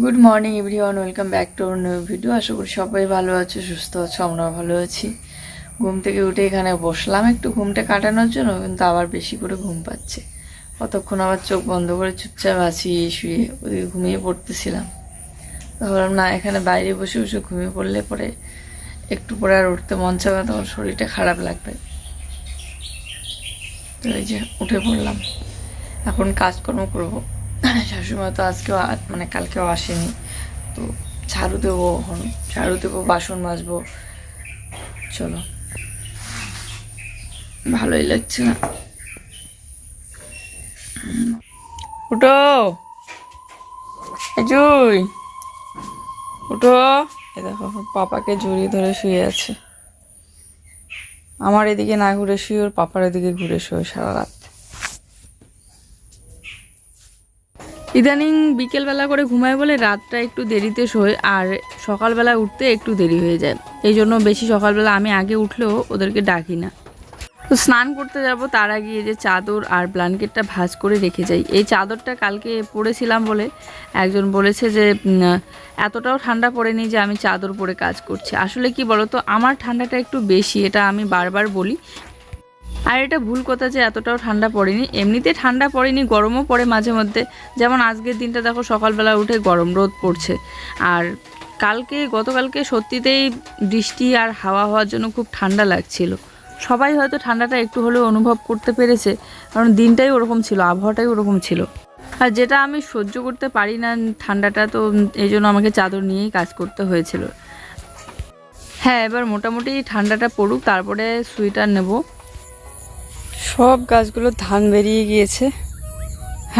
Good morning everyone welcome back to our new video আশা করি সবাই ভালো আছো সুস্থ আছো আমরাও ভালো আছি। ঘুম থেকে উঠে এখানে বসলাম একটু ঘুমটা কাটানোর জন্য কিন্তু আবার বেশি করে ঘুম পাচ্ছে। কতক্ষণ আবার চোখ বন্ধ করে চুপচাপ আছি শুয়ে ওদিকে ঘুমিয়ে পড়তেছিলাম। ভাবলাম না এখানে বাইরে বসে বসে ঘুমিয়ে পড়লে পরে একটু পরে আর উঠতে মন চাবে না, তখন শরীরটা খারাপ লাগবে। তো এই যে উঠে পড়লাম। এখন কাজকর্ম করব। শাশুড়িমা তো আজকেও মানে কালকেও আসেনি। তো ঝাড়ু দেবো ঝাড়ু দেবো, বাসন মাজবো। চলো। ভালোই লাগছে না। উঠো। জুই উঠো। এ দেখো, পাপাকে জড়িয়ে ধরে শুয়ে আছে। আমার এদিকে না ঘুরে শুয়ে, ওর পাপার এদিকে ঘুরে শুয়ে সারা রাত ইদানিং বিকেলবেলা করে ঘুমায় বলে রাতটা একটু দেরিতে শোয় আর সকালবেলা উঠতে একটু দেরি হয়ে যায়। এই জন্য বেশি সকালবেলা আমি আগে উঠলেও ওদেরকে ডাকি না। তো স্নান করতে যাব, তার আগে যে চাদর আর ব্ল্যাঙ্কেটটা ভাঁজ করে রেখে যাই। এই চাদরটা কালকে পরেছিলাম বলে একজন বলেছে যে এতটাও ঠান্ডা পড়েনি যে আমি চাদর পরে কাজ করছি। আসলে কি বলতো, আমার ঠান্ডাটা একটু বেশি, এটা আমি বারবার বলি। আর এটা ভুল কথা যে এতটাও ঠান্ডা পড়েনি। এমনিতে ঠান্ডা পড়েনি, গরমও পড়ে মাঝে মধ্যে। যেমন আজকের দিনটা দেখো, সকালবেলা উঠে গরম রোদ পড়ছে। আর কালকে, গতকালকে সত্যিতেই বৃষ্টি আর হাওয়া হওয়ার জন্য খুব ঠান্ডা লাগছিল। সবাই হয়তো ঠান্ডাটা একটু হলেও অনুভব করতে পেরেছে, কারণ দিনটাই ওরকম ছিল, আবহাওয়াটাই ওরকম ছিল। আর যেটা আমি সহ্য করতে পারি না ঠান্ডাটা, তো এই জন্য আমাকে চাদর নিয়েই কাজ করতে হয়েছিল। হ্যাঁ এবার মোটামুটি ঠান্ডাটা পড়ুক, তারপরে সুইটার নেব। সব গাছগুলো ধান বেরিয়ে গিয়েছে।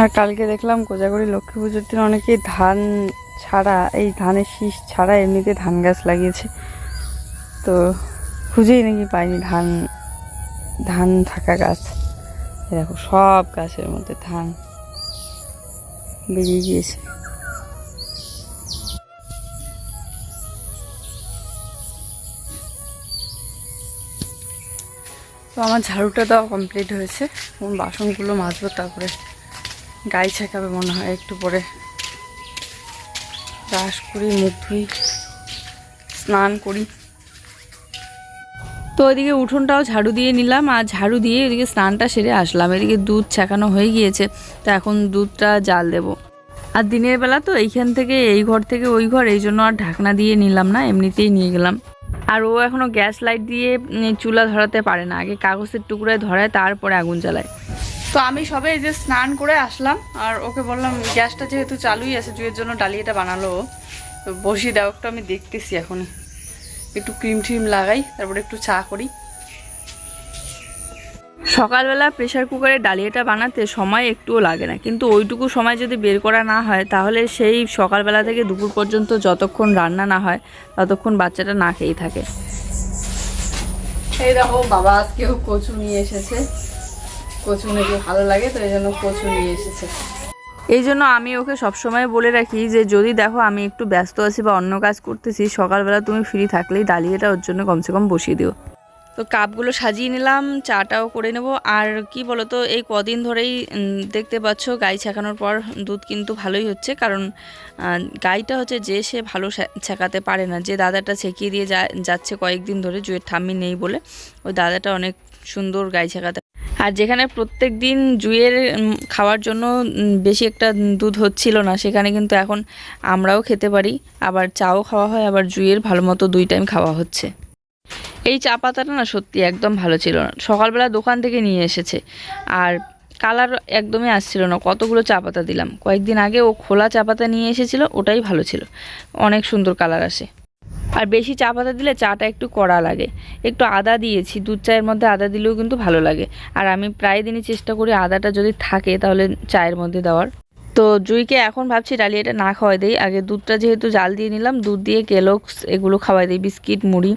আর কালকে দেখলাম কোজাগরি লক্ষ্মী পুজোর দিন অনেকেই ধান ছাড়া, এই ধানের শীষ ছাড়া এমনিতে ধান গাছ লাগিয়েছে। তো খুঁজেই নাকি পাইনি ধান ধান থাকা গাছ। দেখো সব গাছের মধ্যে ধান বেরিয়ে গিয়েছে। তো আমার ঝাড়ুটা দেওয়া কমপ্লিট হয়েছে। এখন বাসনগুলো মাজবো, তারপরে গায়ে ছেঁকাবে মনে হয় একটু পরে। ব্রাশ করি, মুখ ধুই, স্নান করি। তো ওইদিকে উঠোনটাও ঝাড়ু দিয়ে নিলাম, আর ঝাড়ু দিয়ে ওইদিকে স্নানটা সেরে আসলাম। এদিকে দুধ ছাকানো হয়ে গিয়েছে, তো এখন দুধটা জাল দেব। আর দিনের বেলা তো এইখান থেকে এই ঘর থেকে ওই ঘর, এই জন্য আর ঢাকনা দিয়ে নিলাম না, এমনিতেই নিয়ে গেলাম। আর ও এখনও গ্যাস লাইট দিয়ে চুলা ধরাতে পারে না। আগে কাগজের টুকরায় ধরায়, তারপরে আগুন জ্বালায়। তো আমি সবে এই যে স্নান করে আসলাম, আর ওকে বললাম, গ্যাসটা যেহেতু চালুই আছে জুয়ের জন্য ডালিয়াটা বানালো। তো বসিয়ে দাও, একটু আমি দেখতেছি এখনই। একটু ক্রিম ট্রিম লাগাই, তারপরে একটু চা করি। সকালবেলা প্রেশার কুকারে ডালিয়াটা বানাতে সময় একটুও লাগে না। কিন্তু ওইটুকু সময় যদি বের করা না হয় তাহলে সেই সকালবেলা থেকে দুপুর পর্যন্ত যতক্ষণ রান্না না হয় ততক্ষণ বাচ্চাটা না খেয়েই থাকে। এই দেখো বাবা আজকেও কচু নিয়ে এসেছে। কচু নাকি ভালো লাগে তো এই জন্য কচু নিয়ে এসেছে। এই জন্য আমি ওকে সবসময় বলে রাখি যে যদি দেখো আমি একটু ব্যস্ত আছি বা অন্য কাজ করতেছি সকালবেলা তুমি ফ্রি থাকলেই ডালিয়াটা ওর জন্য কমসে কম বসিয়ে দিও। তো কাপগুলো সাজিয়ে নিলাম, চাটাও করে নেব। আর কি বলো তো এই কদিন ধরেই দেখতে পাচ্ছ গাই ছেঁকানোর পর দুধ কিন্তু ভালোই হচ্ছে। কারণ গাইটা হচ্ছে যে সে ভালো ছেঁকাতে পারে না। যে দাদাটা ছেঁকিয়ে দিয়ে যাচ্ছে কয়েকদিন ধরে, জুয়ের ঠাম্মি নেই বলে, ওই দাদাটা অনেক সুন্দর গাই ছেঁকাতে আর যেখানে প্রত্যেক দিন জুয়ের খাওয়ার জন্য বেশি একটা দুধ হচ্ছিল না, সেখানে কিন্তু এখন আমরাও খেতে পারি। আবার চাও খাওয়া হয়, আবার জুয়ের ভালো মতো দুই টাইম খাওয়া হচ্ছে। এই চা পাতাটা না সত্যি একদম ভালো ছিল না। সকালবেলা দোকান থেকে নিয়ে এসেছে। আর কালার একদমই আসছিল না। কতগুলো চা পাতা দিলাম। কয়েকদিন আগে ও খোলা চা পাতা নিয়ে এসেছিল, ওটাই ভালো ছিল। অনেক সুন্দর কালার আসে। আর বেশি চা পাতা দিলে চাটা একটু কড়া লাগে। একটু আদা দিয়েছি, দুধ চায়ের মধ্যে আদা দিলেও কিন্তু ভালো লাগে। আর আমি প্রায় দিনই চেষ্টা করি আদাটা যদি থাকে তাহলে চায়ের মধ্যে দেওয়ার। তো জুইকে এখন ভাবছি ডালিয়াটা না খাওয়াই দিই। আগে দুধটা যেহেতু জাল দিয়ে নিলাম, দুধ দিয়ে কেলক্স এগুলো খাওয়াই দিই, বিস্কিট, মুড়ি।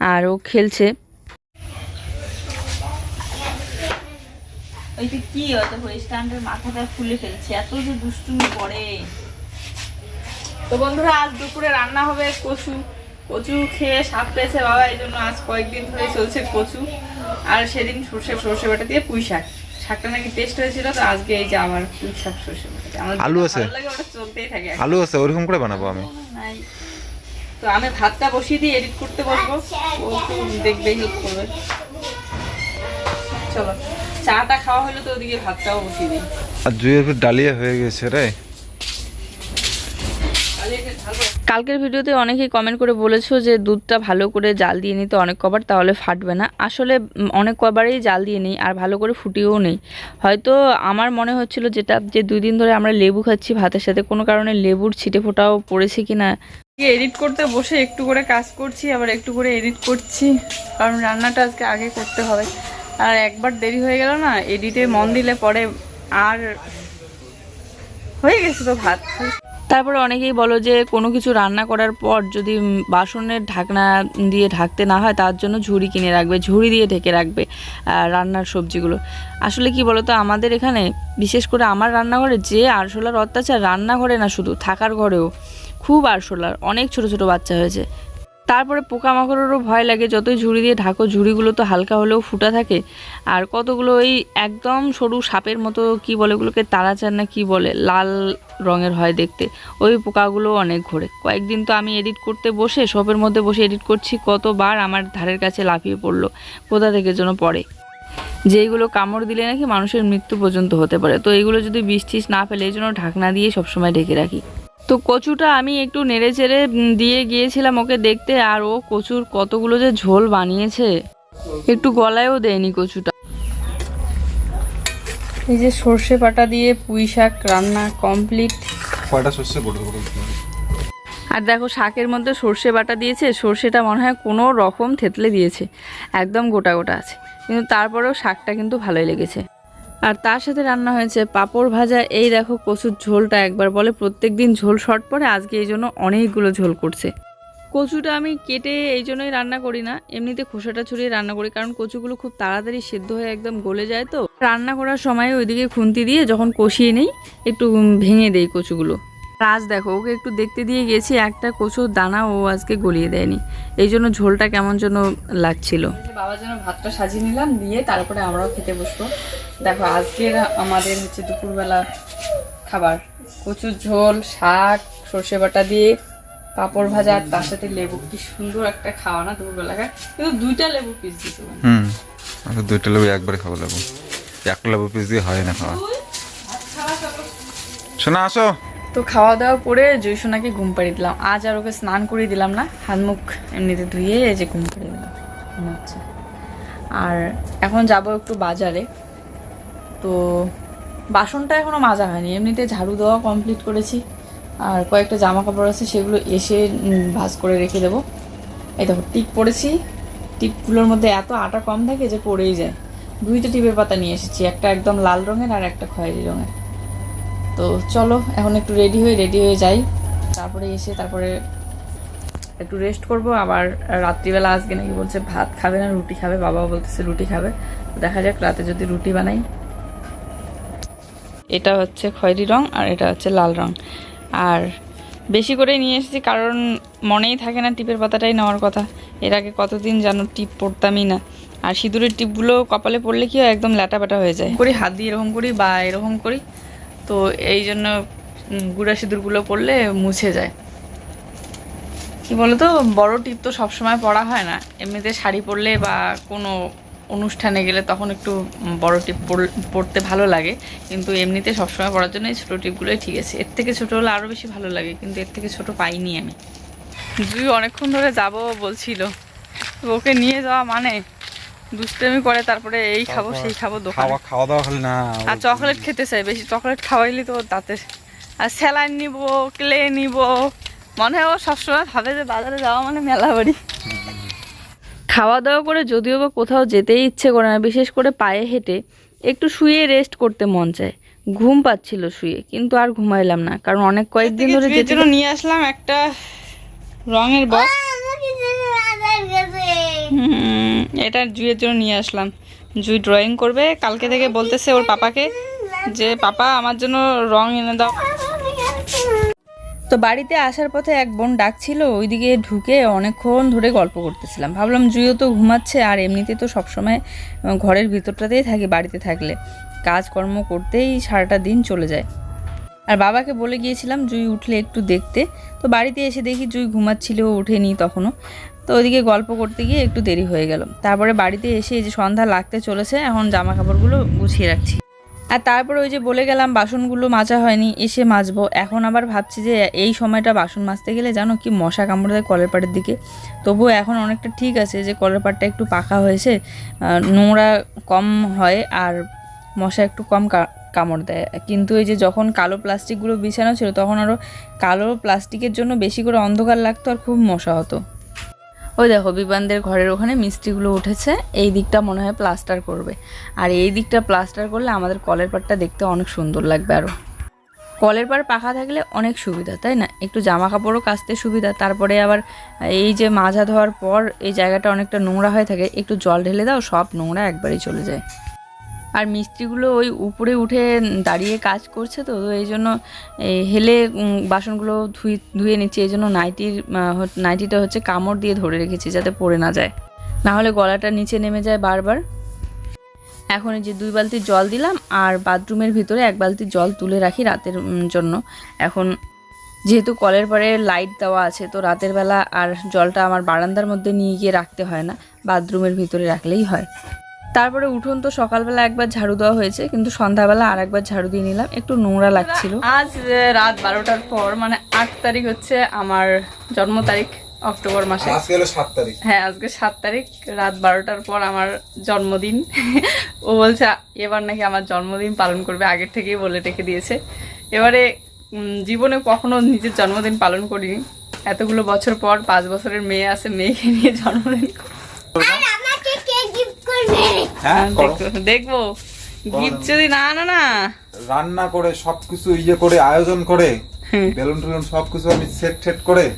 আর ও খেলছে। ওইটা কি হয়তো স্ট্যান্ডের মাথাটা খুলে ফেলছে এত যে দুষ্টুমি করে। তো বন্ধুরা আজ দুপুরে রান্না হবে কচু। কচু খেয়ে সাপ পেয়েছে বাবা এই জন্য আজ কয়েকদিন ধরে চলছে কচু। আর সেদিন সর্ষে সর্ষে বাটা দিয়ে পুঁই শাক। শাকটা নাকি টেস্ট হয়েছিল তো আজকে এই যে আবার পুঁই শাক সর্ষে বাটা। আমার আলু আছে? ভালো লাগে ওটা চলতেই থাকে। আলু আছে ওরকম করে বানাবো আমি। নাই। তো আমি ভাতটা বসিয়ে দিয়ে এডিট করতে বসবো। ও একটু দেখবে হেল্প করবে চলো চাটা খাওয়া হলো তো ওদিকে ভাতটাও বসিয়ে দিই। আর জুয়ের ডালিয়া হয়ে গেছে রে। কালকের ভিডিওতে অনেকেই কমেন্ট করে বলেছ যে দুধটা ভালো করে জাল দিয়ে নিতে অনেক কবার তাহলে ফাটবে না। আসলে অনেক কবারই জাল দিয়ে নিই আর ভালো করে ফুটিয়েও নেই। হয়তো আমার মনে হচ্ছিল যেটা যে দুই দিন ধরে আমরা লেবু খাচ্ছি ভাতের সাথে কোনো কারণে লেবুর ছিটে ফোটাও পড়েছে কি না এডিট করতে বসে একটু করে কাজ করছি, আবার একটু করে এডিট করছি। কারণ রান্নাটা আজকে আগে করতে হবে। আর একবার দেরি হয়ে গেল না এডিটে মন দিলে পরে আর হয়ে গেছে তো ভাত। তারপরে অনেকেই বলো যে, কোনো কিছু রান্না করার পর যদি বাসনের ঢাকনা দিয়ে ঢাকতে না হয়, তার জন্য ঝুড়ি কিনে রাখবে, ঝুড়ি দিয়ে ঢেকে রাখবে রান্নার সবজিগুলো। আসলে কি বলতো, আমাদের এখানে বিশেষ করে আমার রান্নাঘরে যে আরশোলার অত্যাচার, রান্নাঘরে না শুধু, থাকার ঘরেও। খুব আরশোলার, অনেক ছোট ছোট বাচ্চা হয়েছে। তারপরে পোকামাকড়েরও ভয় লাগে, যতই ঝুড়ি দিয়ে ঢাকো, ঝুড়িগুলো তো হালকা হলেও ফুটা থাকে। আর কতগুলো ওই একদম সরু সাপের মতো, কি বলে ওগুলোকে তারাচার না কি বলে, লাল রঙের হয় দেখতে। ওই পোকাগুলো অনেক ঘোরে। কয়েকদিন তো আমি এডিট করতে বসে সবের মধ্যে বসে এডিট করছি, কতবার আমার ধারের কাছে লাফিয়ে পড়ল, কোথা থেকে যেন পড়ে। যেইগুলো কামড় দিলে নাকি মানুষের মৃত্যু পর্যন্ত হতে পারে। তো এইগুলো যদি বিষ টিস না ফেলে, এই জন্য ঢাকনা দিয়ে সবসময় ঢেকে রাখি। তো কচুটা আমি একটু নেড়ে চেড়ে দিয়ে গিয়েছিলাম ওকে দেখতে আর ও কচুর কতগুলো যে ঝোল বানিয়েছে। একটু গলায়ও দেয়নি কচুটা। এই যে সর্ষে বাটা দিয়ে পুঁই শাক রান্না কমপ্লিট। কয়টা আর দেখো শাকের মধ্যে সর্ষে বাটা দিয়েছে সর্ষেটা মনে হয় কোনো রকম থেতলে দিয়েছে। একদম গোটা গোটা আছে। কিন্তু তারপরেও শাকটা কিন্তু ভালোই লেগেছে। আর তার সাথে রান্না হয়েছে পাঁপড় ভাজা। এই দেখো কচুর ঝোলটা একবার বলে প্রত্যেক দিন ঝোল শর্ট পরে আজকে এই জন্য অনেকগুলো ঝোল করছে। কচুটা আমি কেটে এই জন্যই রান্না করি না, এমনিতে খোসাটা ছড়িয়ে রান্না করি, কারণ কচুগুলো খুব তাড়াতাড়ি সেদ্ধ হয়ে একদম গলে যায় তো। রান্না করার সময় ওইদিকে খুন্তি দিয়ে যখন কষিয়ে নেই, একটু ভেঙে দেই কচুগুলো। আজ দেখো ওকে একটু দেখতে দিয়ে গেছি একটা কচুর দানা ও আজকে গলিয়ে দেয়নি। এই জন্য ঝোলটা কেমন যেন লাগছিল। বাবার জন্য ভাতটা সাজিয়ে নিলাম দিয়ে তারপরে আমরাও খেতে বসবো। দেখো আজকের আমাদের হচ্ছে দুপুরবেলা খাবার। কচুর ঝোল শাক সর্ষে বাটা দিয়ে পাঁপড় ভাজা আর তার সাথে লেবু। কি সুন্দর একটা খাওয়া না দুপুরবেলাকার। কিন্তু দুইটা লেবু পিস দিতে হুম দুইটা লেবু একবারে খাব লেবু। এক লেবু পিস দিয়ে হয় না খাওয়া। শোনা আসো। তো খাওয়া দাওয়া করে জয়সোনাকে ঘুম পাড়িয়ে দিলাম। আজ আর ওকে স্নান করিয়ে দিলাম না, হাত মুখ এমনিতে ধুয়ে এই যে ঘুম পাড়িয়ে দিলাম হচ্ছে। আর এখন যাব একটু বাজারে। তো বাসনটা এখনও মাজা হয়নি, এমনিতে ঝাড়ু দেওয়া কমপ্লিট করেছি। আর কয়েকটা জামা কাপড় আছে, সেগুলো এসে ভাজ করে রেখে দেবো। এই দেখো, টিপ পরেছি টিপগুলোর মধ্যে এত আটা কম থাকে যে পড়েই যায়। দুইটা টিপের পাতা নিয়ে এসেছি, একটা একদম লাল রঙের আর একটা খয়েরি রঙের। তো চলো, এখন একটু রেডি হয়ে রেডি হয়ে যাই। তারপরে এসে তারপরে একটু রেস্ট করব। আবার রাত্রিবেলা আজকে নাকি বলছে ভাত খাবে না, রুটি খাবে, বাবাও বলতেছে রুটি খাবে। দেখা যাক, রাতে যদি রুটি বানাই। এটা হচ্ছে খয়েরি রং আর এটা হচ্ছে লাল রং। আর বেশি করে নিয়ে এসেছি, কারণ মনেই থাকে না টিপের পাতাটাই নেওয়ার কথা। এর আগে কতদিন যেন টিপ পড়তামই না। আর সিঁদুরের টিপগুলো কপালে পড়লে কি হয়, একদম ল্যাটা ব্যাটা হয়ে যায়। করি হাত দিয়ে এরকম করি বা এরকম করি। তো এই জন্য গুঁড়া সিঁদুরগুলো পড়লে মুছে যায়। কি বলতো, বড় টিপ তো সবসময় পরা হয় না। এমনিতে শাড়ি পরলে বা কোনো অনুষ্ঠানে গেলে তখন একটু বড় টিপ পর- পরতে ভালো লাগে। কিন্তু এমনিতে সবসময় পরার জন্য এই ছোটো টিপগুলোই ঠিক আছে। এর থেকে ছোটো হলে আরও বেশি ভালো লাগে, কিন্তু এর থেকে ছোট পাইনি আমি। জুই অনেকক্ষণ ধরে যাব বলছিল। ওকে নিয়ে যাওয়া মানে? দুষ্টামি করে তারপরে এই খাব সেই খাব দোকানে। খাওয়া খাওয়া দাওয়া খালি না আর চকলেট খেতে চাই বেশি চকলেট খাওয়াইলে তো তাতে। আর স্যালাইন নিব ক্লে নিব। মনে হয় ও সবসময় ভাবে যে বাজারে যাওয়া মানে মেলা বাড়ি। খাওয়া দাওয়া করে যদিও বা কোথাও যেতেই ইচ্ছে করে না বিশেষ করে পায়ে হেঁটে একটু শুয়ে রেস্ট করতে মন চায়। ঘুম পাচ্ছিল শুয়ে কিন্তু আর ঘুমাইলাম না কারণ অনেক কয়েকদিন ধরে যেতে নিয়ে আসলাম একটা রঙের বক্স এটা জুয়ের জন্য নিয়ে আসলাম। জুই ড্রয়িং করবে, কালকে থেকে বলতেছে ওর পাপাকে যে, পাপা, আমার জন্য রং এনে দাও। তো বাড়িতে আসার পথে এক বোন ডাকছিল, ওইদিকে ঢুকে অনেকক্ষণ ধরে গল্প করতেছিলাম। ভাবলাম জুইও তো ঘুমাচ্ছে, আর এমনিতে তো সবসময় ঘরের ভিতরটাতেই থাকি, বাড়িতে থাকলে। কাজকর্ম করতেই সারাটা দিন চলে যায়। আর বাবাকে বলে গিয়েছিলাম, জুই উঠলে একটু দেখতে। তো বাড়িতে এসে দেখি জুই ঘুমাচ্ছিল ও ওঠেনি তখনও। তো ওইদিকে গল্প করতে গিয়ে একটু দেরি হয়ে গেল। তারপরে বাড়িতে এসে এই যে সন্ধ্যা লাগতে চলেছে, এখন জামা কাপড়গুলো গুছিয়ে রাখছি। আর তারপরে ওই যে বলে গেলাম, বাসনগুলো মাজা হয়নি, এসে মাজবো। এখন আবার ভাবছি যে এই সময়টা বাসন মাজতে গেলে জানো কি মশা কামড় দেয় কলের পাড়ের দিকে। তবুও এখন অনেকটা ঠিক আছে যে কলের পাড়টা একটু পাকা হয়েছে নোংরা কম হয় আর মশা একটু কম কামড় দেয়। কিন্তু এই যে যখন কালো প্লাস্টিকগুলো বিছানো ছিল, তখন আরও কালো প্লাস্টিকের জন্য বেশি করে অন্ধকার লাগতো আর খুব মশা হতো। ওই দেখো, বিবানদের ঘরের ওখানে মিস্ত্রিগুলো উঠেছে। এই দিকটা মনে হয় প্লাস্টার করবে। আর এই দিকটা প্লাস্টার করলে আমাদের কলের পাড়টা দেখতে অনেক সুন্দর লাগবে আরও কলের পাড় পাখা থাকলে অনেক সুবিধা, তাই না? একটু জামা কাপড়ও কাচতে সুবিধা। তারপরে আবার এই যে মাজা ধোয়ার পর এই জায়গাটা অনেকটা নোংরা হয়ে থাকে, একটু জল ঢেলে দাও, সব নোংরা একবারই চলে যায়। আর মিস্ত্রিগুলো ওই উপরে উঠে দাঁড়িয়ে কাজ করছে তো তো এই জন্য হেলে বাসনগুলো ধুই, ধুয়ে নিচ্ছি। এই জন্য নাইটির নাইটিটা হচ্ছে কামড় দিয়ে ধরে রেখেছি যাতে পড়ে না যায়। না হলে গলাটা নিচে নেমে যায় বারবার। এখন এই যে দুই বালতি জল দিলাম আর বাথরুমের ভিতরে এক বালতি জল তুলে রাখি রাতের জন্য। এখন যেহেতু কলের পরে লাইট দেওয়া আছে, তো রাতের বেলা আর জলটা আমার বারান্দার মধ্যে নিয়ে গিয়ে রাখতে হয় না। বাথরুমের ভিতরে রাখলেই হয়। তারপরে উঠোন তো সকালবেলা একবার ঝাড়ু দেওয়া হয়েছে কিন্তু সন্ধ্যাবেলা আর একবার ঝাড়ু দিয়ে নিলাম। একটু নোংরা লাগছিল। আজ রাত বারোটার পর মানে আট তারিখ হচ্ছে আমার জন্ম তারিখ অক্টোবর মাসে। আজকে হলো সাত তারিখ। হ্যাঁ আজকে সাত তারিখ রাত বারোটার পর আমার জন্মদিন। ও বলছে এবার নাকি আমার জন্মদিন পালন করবে। আগের থেকেই বলে রেখে দিয়েছে। এবারে জীবনে কখনো নিজের জন্মদিন পালন করিনি। এতগুলো বছর পর পাঁচ বছরের মেয়ে আছে মেয়েকে নিয়ে জন্মদিন কে গিফট করবে? হ্যাঁ দেখবো- দেখব গিফট যদি না না না। রান্না করে সবকিছু ইয়ে করে আয়োজন করে বেলুন টেলুন সবকিছু আমি সেট ঠেট করে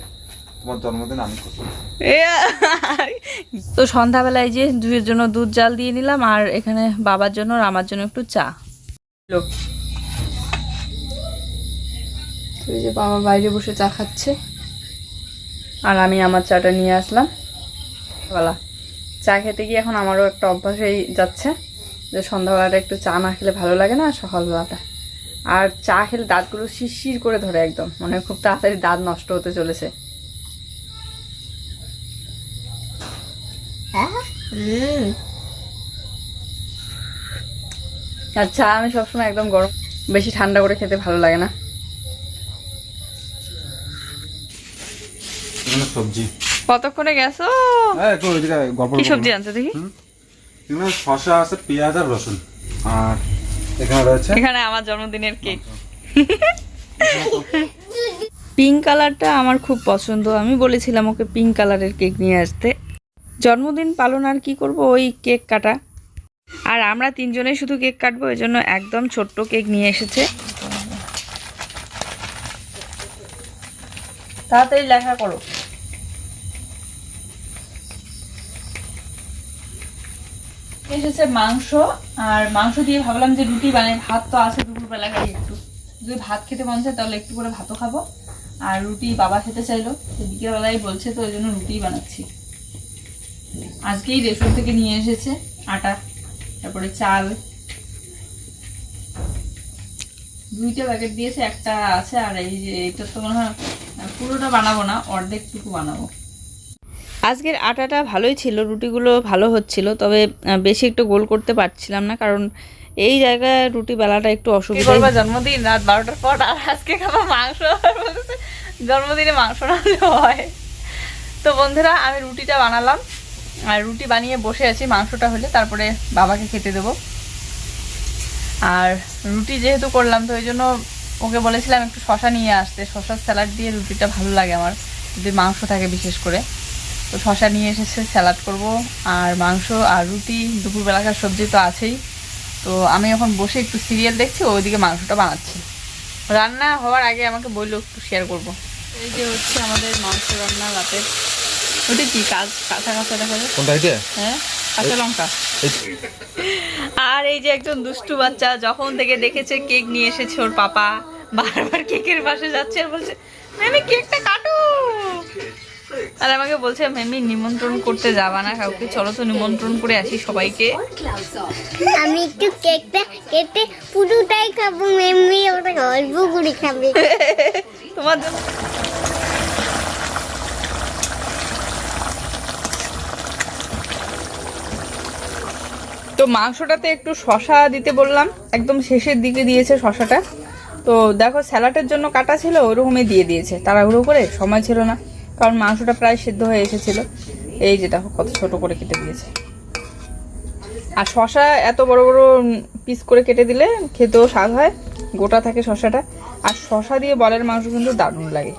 তোমার জন্মদিন আমি করব। তো সন্ধ্যাবেলায় যে দুধের জন্য দুধ জাল দিয়ে নিলাম আর এখানে বাবার জন্য আর আমার জন্য একটু চা। লোক যে বাবা বাইরে বসে চা খাচ্ছে। আর আমি আমার চাটা নিয়ে আসলাম। বেলা চা খেতে গিয়ে এখন আমারও একটা অভ্যাস হয়ে যাচ্ছে যে সন্ধ্যাবেলাটা একটু চা না খেলে ভালো লাগে না, সকালবেলাটা। আর চা খেলে দাঁতগুলো শিরশির করে ধরে একদম মানে খুব তাড়াতাড়ি দাঁত নষ্ট হতে চলেছে। আর চা আমি সবসময় একদম গরম, বেশি ঠান্ডা করে খেতে ভালো লাগে না। সবজি। কতক্ষণে গেছো? কি সবজি আনছো দেখি? এখানে শসা আছে পেঁয়াজ আর রসুন। আর এখানে রয়েছে? এখানে আমার জন্মদিনের কেক। পিঙ্ক কালারটা আমার খুব পছন্দ। আমি বলেছিলাম ওকে পিঙ্ক কালারের কেক নিয়ে আসতে। জন্মদিন পালন আর কি করব? ওই কেক কাটা। আর আমরা তিনজনে শুধু কেক কাটবো ওই জন্য একদম ছোট্ট কেক নিয়ে এসেছে। তাড়াতাড়ি লেখা করো। এসেছে মাংস, আর মাংস দিয়ে ভাবলাম যে রুটি বানাই। ভাত তো আছে দুপুরবেলা খাই একটু। যদি ভাত খেতে মন চায় তাহলে একটু করে ভাতও খাব। আর রুটি বাবা খেতে চাইলো। তো বিকেলবেলায় বলছে তো ওই জন্য রুটিই বানাচ্ছি। আজকেই রেশন থেকে নিয়ে এসেছে আটা, তারপরে চাল। দুইটা প্যাকেট দিয়েছে, একটা আছে, আর এই যে এটা তো মনে হয় পুরোটা বানাবো না, অর্ধেকটুকু বানাবো। আজকের আটাটা ভালোই ছিল রুটিগুলো ভালো হচ্ছিল তবে বেশি একটু গোল করতে পারছিলাম না কারণ এই জায়গায় রুটি বেলাটা একটু অসুবিধা। করবা জন্মদিন? রাত বারোটার পর আর আজকে খাব মাংস? জন্মদিনে মাংস না হয়। তো বন্ধুরা আমি রুটিটা বানালাম আর রুটি বানিয়ে বসে আছি মাংসটা হলে তারপরে বাবাকে খেতে দেবো। আর রুটি যেহেতু করলাম তো ওই জন্য ওকে বলেছিলাম একটু শশা নিয়ে আসতে শশার স্যালাড দিয়ে রুটিটা ভালো লাগে আমার যদি মাংস থাকে বিশেষ করে। তো শশা নিয়ে এসেছে স্যালাড করব। আর মাংস আর রুটি দুপুরবেলাকার সবজি তো আছেই। তো আমি এখন বসে একটু সিরিয়াল দেখছি ওইদিকে মাংসটা বানাচ্ছি। রান্না হওয়ার আগে আমাকে বলল একটু শেয়ার করব। এই যে হচ্ছে আমাদের মাংস রান্না রাতে ওটা কি কাজ কাঁচা কাঁচা দেখা যায়? কোনটা এটা? হ্যাঁ কাঁচা লঙ্কা। আর এই যে একজন দুষ্টু বাচ্চা যখন থেকে দেখেছে কেক নিয়ে এসেছে ওর পাপা বারবার কেকের পাশে যাচ্ছে আর বলছে আমি কেকটা কাটো। আর আমাকে বলছে মেমি নিমন্ত্রণ করতে যাবা না কাউকে। চলো তো নিমন্ত্রণ করে আসি সবাইকে। আমি একটু কেকটা কেটে পুরোটাই খাব মেমনি ওটা অল্প করে খাবে। তোমার জন্য। তো মাংসটাতে একটু শশা দিতে বললাম। একদম শেষের দিকে দিয়েছে শশাটা। তো দেখো স্যালাডের জন্য কাটা ছিল ওরকমই দিয়ে দিয়েছে। তাড়াহুড়ো করে সময় ছিল না। কারণ মাংসটা প্রায় সিদ্ধ হয়ে এসেছিল। এই যে দেখো কত ছোট করে কেটে দিয়েছে। আর শশা এত বড় বড় পিস করে কেটে দিলে খেতেও স্বাদ হয়, গোটা থাকে শশাটা আর শশা দিয়ে বলের মাংস কিন্তু দারুণ লাগে।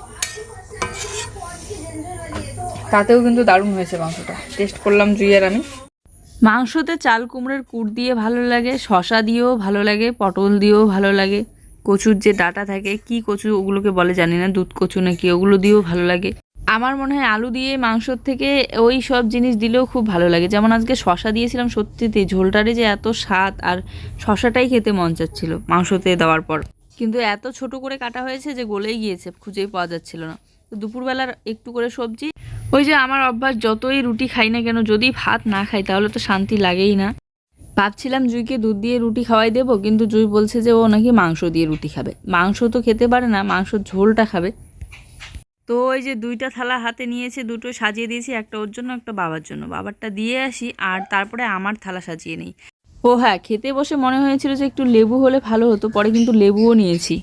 তাতেও কিন্তু দারুণ হয়েছে মাংসটা। টেস্ট করলাম জুই আর আমি। মাংসতে চাল কুমড়োর কুট দিয়ে ভালো লাগে শশা দিয়েও ভালো লাগে, পটল দিয়েও ভালো লাগে। কচুর যে ডাটা থাকে, কি কচু ওগুলোকে বলে জানি না, দুধ কচু নাকি ওগুলো দিয়েও ভালো লাগে। আমার মনে হয় আলু দিয়ে মাংসর থেকে ওই সব জিনিস দিলেও খুব ভালো লাগে। যেমন আজকে শশা দিয়েছিলাম সত্যিতে ঝোলটারে যে এত স্বাদ আর শশাটাই খেতে মন চাচ্ছিল মাংসতে দেওয়ার পর। কিন্তু এত ছোট করে কাটা হয়েছে যে গলেই গিয়েছে, খুঁজেই পাওয়া যাচ্ছিল না। তো দুপুরবেলার একটু করে সবজি। ওই যে আমার অভ্যাস, যতই রুটি খাই না কেন, যদি ভাত না খাই তাহলে তো শান্তি লাগেই না। ভাবছিলাম জুইকে দুধ দিয়ে রুটি খাওয়াই দেবো, কিন্তু জুই বলছে যে ও নাকি মাংস দিয়ে রুটি খাবে। মাংস তো খেতে পারে না, মাংসর ঝোলটা খাবে। তো ওই যে দুইটা থালা হাতে নিয়েছে দুটো সাজিয়ে দিয়েছি একটা ওর জন্য একটা বাবার জন্য। বাবারটা দিয়ে আসি আর তারপরে আমার থালা সাজিয়ে নিই। ও হ্যাঁ খেতে বসে মনে হয়েছিল যে একটু লেবু হলে ভালো হতো পরে কিন্তু লেবুও নিয়েছি।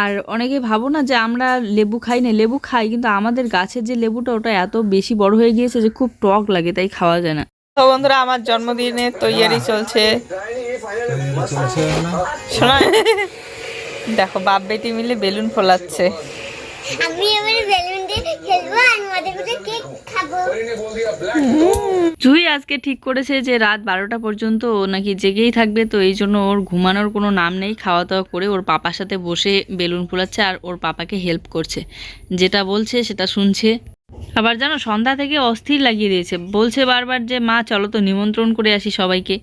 আর অনেকে ভাবো না যে আমরা লেবু খাই না লেবু খাই কিন্তু আমাদের গাছের যে লেবুটা ওটা এত বেশি বড় হয়ে গিয়েছে যে খুব টক লাগে তাই খাওয়া যায় না। তো বন্ধুরা আমার জন্মদিনের তৈয়ারি চলছে। শোনা। দেখো বাপ বেটি মিলে বেলুন ফোলাচ্ছে। জুই আজকে ঠিক করেছে যে রাত বারোটা পর্যন্ত ও নাকি জেগেই থাকবে, তো এই জন্য ওর ঘুমানোর কোনো নাম নেই। খাওয়া দাওয়া করে ওর পাপার সাথে বসে বেলুন ফোলাচ্ছে আর ওর পাপাকে হেল্প করছে। যেটা বলছে সেটা শুনছে। আবার জানো, সন্ধ্যা থেকে অস্থির লাগিয়ে দিয়েছে। বলছে বারবার যে, মা, চলো তো নিমন্ত্রণ করে আসি সবাইকে।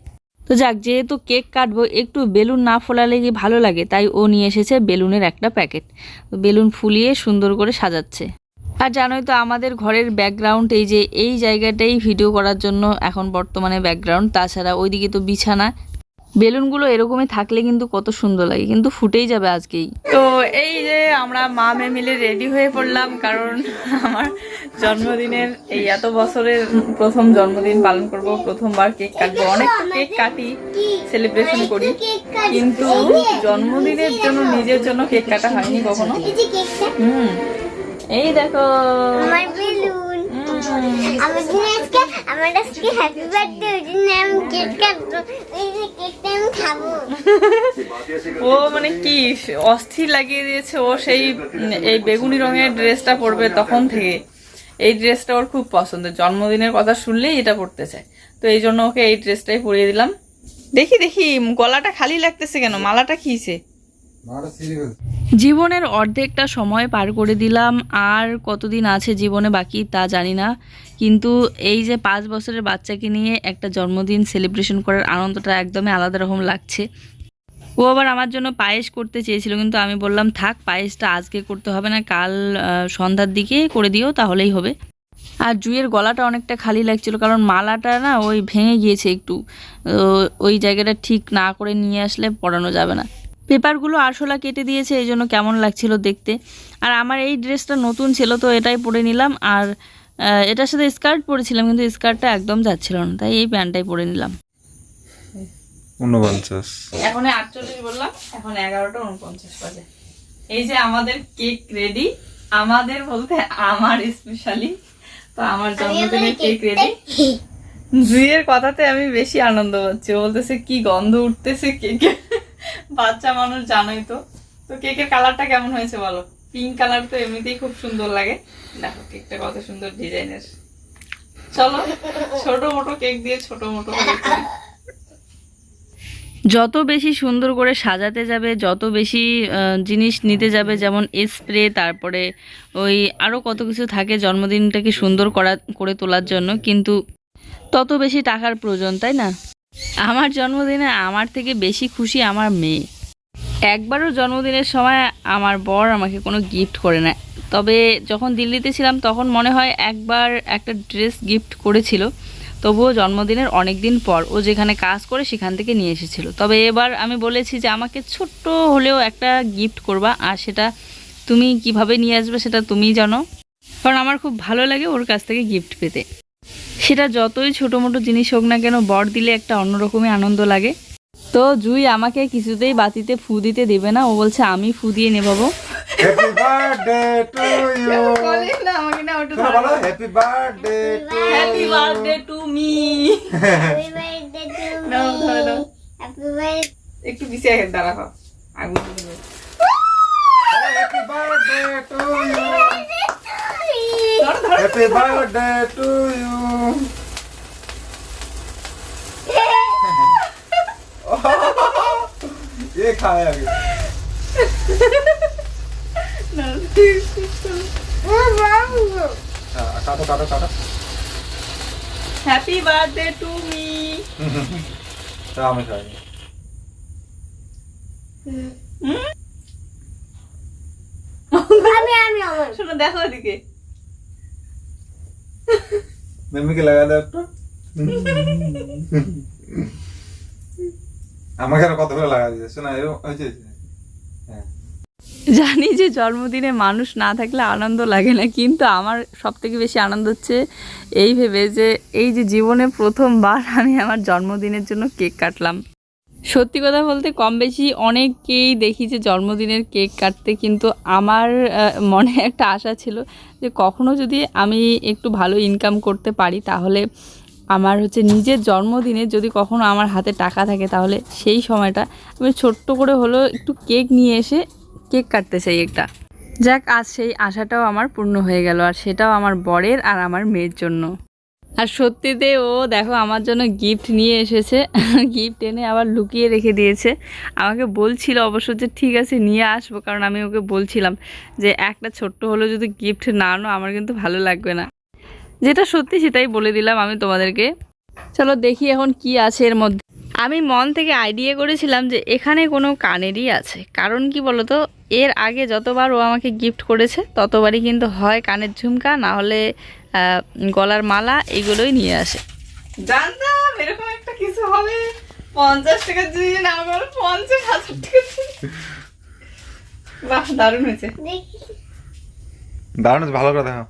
তো যাক, যেহেতু কেক কাটবো, একটু বেলুন না ফোলালে কি ভালো লাগে? তাই ও নিয়ে এসেছে বেলুনের একটা প্যাকেট। বেলুন ফুলিয়ে সুন্দর করে সাজাচ্ছে। আর জানোই তো, আমাদের ঘরের ব্যাকগ্রাউন্ড এই যে এই জায়গাটাই ভিডিও করার জন্য এখন বর্তমানে ব্যাকগ্রাউন্ড তাছাড়া ওইদিকে তো বিছানা বেলুনগুলো এরকমই থাকলে কিন্তু কত সুন্দর লাগে কিন্তু ফুটেই যাবে আজকেই। তো এই যে আমরা মা মেয়ে মিলে রেডি হয়ে পড়লাম কারণ আমার জন্মদিনের এই এত বছরের প্রথম জন্মদিন পালন করব প্রথমবার কেক কাটবো। অনেক কেক কাটি সেলিব্রেশন করি কিন্তু জন্মদিনের জন্য নিজের জন্য কেক কাটা হয়নি কখনো। এই হুম। এই দেখো। আমার বেলুন। আমার জন্য আজকে আমার আজকে হ্যাপি বার্থডে ওই জন্য আমি কেক কাটবো এই যে কেকটা আমি খাব। ও মানে কি অস্থির লাগিয়ে দিয়েছে, ও সেই, এই বেগুনি রঙের ড্রেসটা পরবে তখন থেকে। এই ড্রেসটা ওর খুব পছন্দের, জন্মদিনের কথা শুনলেই এটা পরতে চায়। তো এই জন্য ওকে এই ড্রেসটাই পরিয়ে দিলাম। দেখি দেখি, গলাটা খালি লাগতেছে কেন? মালাটা কিছে জীবনের অর্ধেকটা সময় পার করে দিলাম, আর কতদিন আছে জীবনে বাকি তা জানি না। কিন্তু এই যে পাঁচ বছরের বাচ্চাকে নিয়ে একটা জন্মদিন সেলিব্রেশন করার আনন্দটা একদমই আলাদা রকম লাগছে। ও আবার আমার জন্য পায়েস করতে চেয়েছিল, কিন্তু আমি বললাম, থাক, পায়েসটা আজকে করতে হবে না, কাল সন্ধ্যার দিকে করে দিও, তাহলেই হবে। আর জুয়ের গলাটা অনেকটা খালি লাগছিল, কারণ মালাটা না ওই ভেঙে গিয়েছে একটু। ওই জায়গাটা ঠিক না করে নিয়ে আসলে পরানো যাবে না। পেপারগুলো আরশোলা কেটে দিয়েছে এই জন্য কেমন লাগছিল দেখতে। আর আমার এই ড্রেসটা নতুন ছিল তো এটাই পরে নিলাম। আর এটার সাথে স্কার্ট পরেছিলাম কিন্তু স্কার্টটা একদম যাচ্ছিল না তাই এই প্যান্টটাই পরে নিলাম। উনপঞ্চাশ। এখন আটচল্লিশ বললাম এখন এগারোটা উনপঞ্চাশ বাজে। এই যে আমাদের কেক রেডি আমাদের বলতে আমার স্পেশালি তো আমার জন্মদিনের কেক রেডি জুইয়ের কথাতে আমি বেশি আনন্দ পাচ্ছি বলতেছে কি গন্ধ উঠতেছে কেকে। বাচ্চা মানুষ জানোই তো। তো কেকের কালারটা কেমন হয়েছে বলো? পিঙ্ক কালার তো এমনিতেই খুব সুন্দর লাগে। দেখো, কেকটা কত সুন্দর ডিজাইনের। চলো, ছোট মোটো কেক দিয়ে ছোট মোটো যত বেশি সুন্দর করে সাজাতে যাবে, যত বেশি জিনিস নিতে যাবে, যেমন স্প্রে তারপরে ওই আরও কত কিছু থাকে জন্মদিনটাকে সুন্দর করা, করে তোলার জন্য, কিন্তু তত বেশি টাকার প্রয়োজন, তাই না? আমার জন্মদিনে আমার থেকে বেশি খুশি আমার মেয়ে। একবারও জন্মদিনের সময় আমার বর আমাকে কোনো গিফট করে না। তবে যখন দিল্লিতে ছিলাম, তখন মনে হয় একবার একটা ড্রেস গিফট করেছিল। তবুও জন্মদিনের অনেক দিন পর ও যেখানে কাজ করে সেখান থেকে নিয়ে এসেছিল। তবে এবার আমি বলেছি যে, আমাকে ছোট্ট হলেও একটা গিফট করবা আর সেটা তুমি কীভাবে নিয়ে আসবে সেটা তুমিই জানো। কারণ আমার খুব ভালো লাগে ওর কাছ থেকে গিফট পেতে। সেটা যতই ছোটো মোটো জিনিস হোক না কেন বর দিলে একটা অন্যরকমই আনন্দ লাগে। তো জুই আমাকে কিছুতেই বাতিতে ফু দিতে দেবে না ও বলছে আমি ফু দিয়ে নেবাবো হ্যাপি বার্থডে টু ইউ না আমাকে না ওটা বলো happy birthday to happy birthday to me happy birthday to নাও, ধরো, দাও। হ্যাপি বার্থডে একটু পিছিয়ে দাঁড়া happy birthday to you happy birthday to you ये खाया अभी हाँ, काटो काटो काटो হ্যাপি বার্থডে টু মি हाँ मैं खाएंगे আমি আমি আমার শোনো দেখো ওদিকে मम्मी के लगा दो একটু আমাকে আর কতগুলো লাগা দিয়েছে শোনা এরকম হয়েছে হ্যাঁ জানি যে জন্মদিনে মানুষ না থাকলে আনন্দ লাগে না কিন্তু আমার সব থেকে বেশি আনন্দ হচ্ছে এই ভেবে যে এই যে জীবনে প্রথমবার আমি আমার জন্মদিনের জন্য কেক কাটলাম সত্যি কথা বলতে কম বেশি অনেককেই দেখি যে জন্মদিনের কেক কাটতে, কিন্তু আমার মনে একটা আশা ছিল যে কখনো যদি আমি একটু ভালো ইনকাম করতে পারি, তাহলে আমার হচ্ছে নিজের জন্মদিনে যদি কখনো আমার হাতে টাকা থাকে, তাহলে সেই সময়টা আমি ছোট্ট করে হলেও একটু কেক নিয়ে এসে কেক কাটতে চাই একটা। যাক, আজ সেই আশাটাও আমার পূর্ণ হয়ে গেল, আর সেটাও আমার বরের আর আমার মেয়ের জন্য। আর সত্যিতে ও দেখো আমার জন্য গিফট নিয়ে এসেছে। গিফট এনে আবার লুকিয়ে রেখে দিয়েছে। আমাকে বলছিল অবশ্য যে, ঠিক আছে, নিয়ে আসব। কারণ আমি ওকে বলছিলাম যে, একটা ছোট্ট হলেও যদি গিফট না আনো, আমার কিন্তু ভালো লাগবে না। যেটা সত্যি সেটাই বলে দিলাম আমি তোমাদেরকে। চলো দেখি এখন কি আছে এর মধ্যে। আমি মন থেকে আইডিয়া করেছিলাম যে এখানে কোনো কানেরই আছে। কারণ কি বলতো? এর আগে যতবার ও আমাকে গিফট করেছে ততবারই কিন্তু হয় কানের ঝুমকা না হলে গলার মালা এগুলোই নিয়ে আসে। জানতাম এরকম একটা কিছু হবে। পঞ্চাশ টাকা দিয়ে না আমার পঞ্চাশ হাজার টাকা বাহ দারুণ হয়েছে। দারুণ ভালো করে দেখো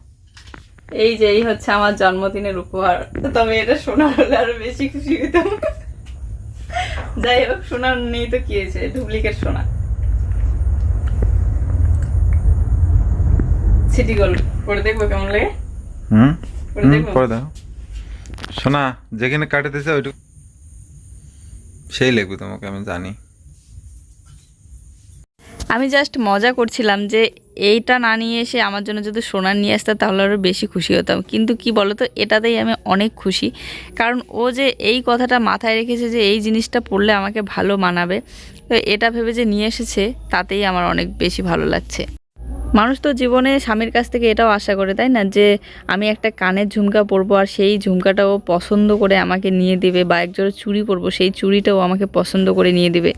এই যে এই হচ্ছে আমার জন্মদিনের উপহার। তবে এটা সোনার হলে আরও বেশি খুশি হতাম যাই হোক সোনার নেই তো কি হয়েছে? ডুপ্লিকেট সোনা। সিটি গোল্ড করে দেখব কেমন লাগে। হুম? করে দাও সোনা যেখানে কাটাতেছে ওইটুকু সেই লেখবো তোমাকে আমি জানি। আমি জাস্ট মজা করছিলাম যে এইটা না নিয়ে এসে আমার জন্য যদি সোনার নিয়ে আসতো তাহলে আরও বেশি খুশি হতাম। কিন্তু কি বলতো, এটাতেই আমি অনেক খুশি। কারণ ও যে এই কথাটা মাথায় রেখেছে যে এই জিনিসটা পড়লে আমাকে ভালো মানাবে, তো এটা ভেবে যে নিয়ে এসেছে, তাতেই আমার অনেক বেশি ভালো লাগছে। মানুষ তো জীবনে স্বামীর কাছ থেকে এটাও আশা করে, তাই না? যে আমি একটা কানের ঝুমকা পরবো আর সেই ঝুমকাটা ও পছন্দ করে আমাকে নিয়ে দেবে বা একজোড়া চুড়ি পরবো, সেই চুড়িটাও আমাকে পছন্দ করে নিয়ে দেবে।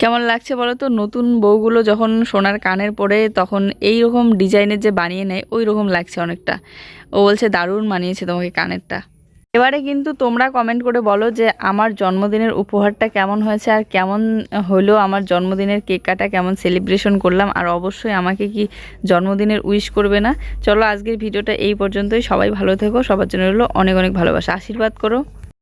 কেমন লাগছে বলো তো? নতুন বউগুলো যখন সোনার কানের পরে তখন এই রকম ডিজাইনের যে বানিয়ে নেয় ওই রকম লাগছে অনেকটা। ও বলছে, দারুণ মানিয়েছে তোমাকে কানেরটা। এবারে কিন্তু তোমরা কমেন্ট করে বলো যে, আমার জন্মদিনের উপহারটা কেমন হয়েছে আর কেমন হলো? আমার জন্মদিনের কেক কাটা কেমন সেলিব্রেশন করলাম? আর অবশ্যই আমাকে কি জন্মদিনের উইশ করবে না? চলো, আজকের ভিডিওটা এই পর্যন্তই। সবাই ভালো থেকো। সবার জন্য হলো অনেক অনেক ভালোবাসা। আশীর্বাদ করো।